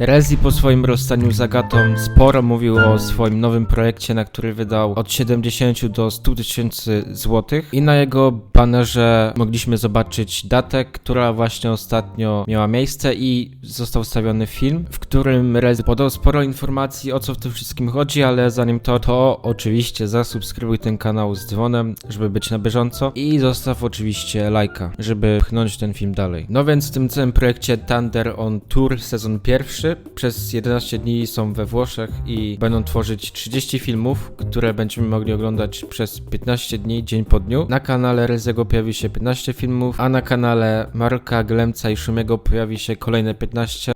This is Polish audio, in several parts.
Rezi po swoim rozstaniu z Agatą sporo mówił o swoim nowym projekcie, na który wydał od 70 do 100 tysięcy złotych i na jego banerze mogliśmy zobaczyć datę, która właśnie ostatnio miała miejsce i został wstawiony film, w którym Rezi podał sporo informacji o co w tym wszystkim chodzi, ale zanim to, to oczywiście zasubskrybuj ten kanał z dzwonem, żeby być na bieżąco i zostaw oczywiście lajka, żeby pchnąć ten film dalej. No więc w tym całym projekcie Thunder on Tour sezon pierwszy przez 11 dni są we Włoszech i będą tworzyć 30 filmów, które będziemy mogli oglądać przez 15 dni, dzień po dniu. Na kanale Rezego pojawi się 15 filmów, a na kanale Marka, Glemca i Szumiego pojawi się kolejne 15.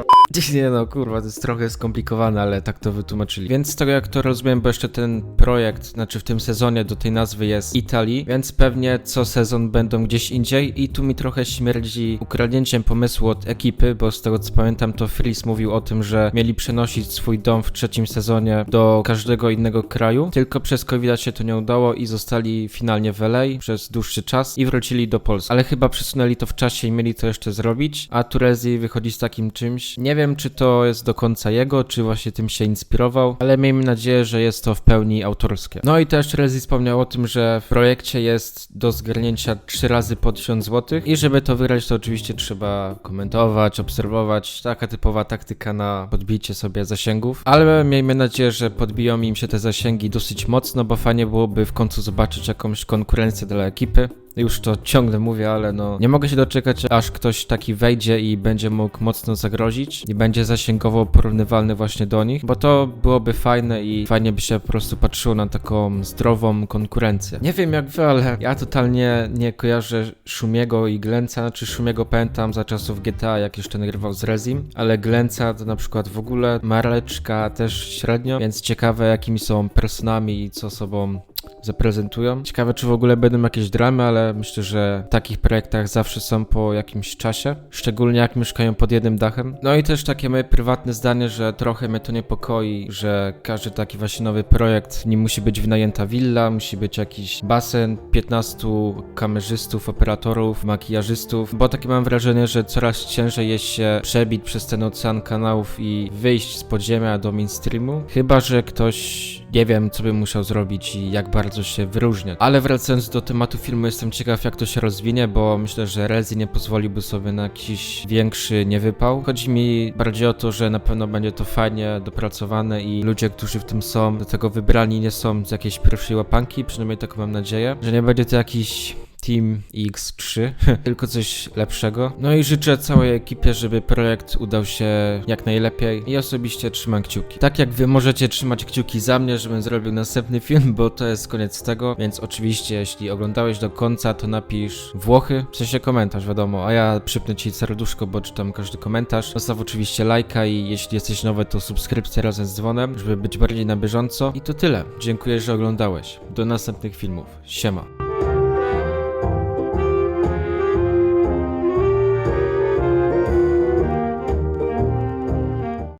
Nie no, kurwa, to jest trochę skomplikowane, ale tak to wytłumaczyli. Więc z tego jak to rozumiem, bo jeszcze ten projekt, znaczy w tym sezonie do tej nazwy jest Italii, więc pewnie co sezon będą gdzieś indziej i tu mi trochę śmierdzi ukradnięciem pomysłu od ekipy, bo z tego co pamiętam to Freeze mówił o tym, że mieli przenosić swój dom w trzecim sezonie do każdego innego kraju, tylko przez covid się to nie udało i zostali finalnie w LA przez dłuższy czas i wrócili do Polski. Ale chyba przesunęli to w czasie i mieli to jeszcze zrobić, a Turezi wychodzi z takim czymś. Nie wiem, czy to jest do końca jego, czy właśnie tym się inspirował, ale miejmy nadzieję, że jest to w pełni autorskie. No i też Rezi wspomniał o tym, że w projekcie jest do zgarnięcia 3 razy po 1000 zł i żeby to wygrać, to oczywiście trzeba komentować, obserwować, taka typowa taktyka na podbicie sobie zasięgów, ale miejmy nadzieję, że podbiją im się te zasięgi dosyć mocno, bo fajnie byłoby w końcu zobaczyć jakąś konkurencję dla ekipy. Już to ciągle mówię, ale no nie mogę się doczekać, aż ktoś taki wejdzie i będzie mógł mocno zagrozić i będzie zasięgowo porównywalny właśnie do nich, bo to byłoby fajne i fajnie by się po prostu patrzyło na taką zdrową konkurencję. Nie wiem jak wy, ale ja totalnie nie kojarzę Szumiego i Glenca, znaczy Szumiego pamiętam za czasów GTA, jak jeszcze nagrywał z Rezim, ale Glenca to na przykład w ogóle, Mareczka też średnio, więc ciekawe jakimi są personami i co sobą zaprezentują. Ciekawe, czy w ogóle będą jakieś dramy, ale myślę, że w takich projektach zawsze są po jakimś czasie, szczególnie jak mieszkają pod jednym dachem. No i też takie moje prywatne zdanie, że trochę mnie to niepokoi, że każdy taki właśnie nowy projekt nie musi być wynajęta willa, musi być jakiś basen, 15 kamerzystów, operatorów, makijażystów, bo takie mam wrażenie, że coraz ciężej jest się przebić przez ten ocean kanałów i wyjść z podziemia do mainstreamu, chyba, że ktoś nie wiem, co bym musiał zrobić i jak bardzo się wyróżniać. Ale wracając do tematu filmu, jestem ciekaw, jak to się rozwinie, bo myślę, że Rezi nie pozwoliłby sobie na jakiś większy niewypał. Chodzi mi bardziej o to, że na pewno będzie to fajnie dopracowane i ludzie, którzy w tym są, do tego wybrani nie są z jakiejś pierwszej łapanki, przynajmniej taką mam nadzieję, że nie będzie to jakiś Team X3, tylko coś lepszego. No i życzę całej ekipie, żeby projekt udał się jak najlepiej i osobiście trzymam kciuki. Tak jak wy możecie trzymać kciuki za mnie, żebym zrobił następny film, bo to jest koniec tego, więc oczywiście jeśli oglądałeś do końca, to napisz Włochy, w sensie komentarz, wiadomo, a ja przypnę ci serduszko, bo czytam każdy komentarz. Zostaw oczywiście lajka i jeśli jesteś nowy, to subskrypcję razem z dzwonem, żeby być bardziej na bieżąco. I to tyle. Dziękuję, że oglądałeś. Do następnych filmów. Siema.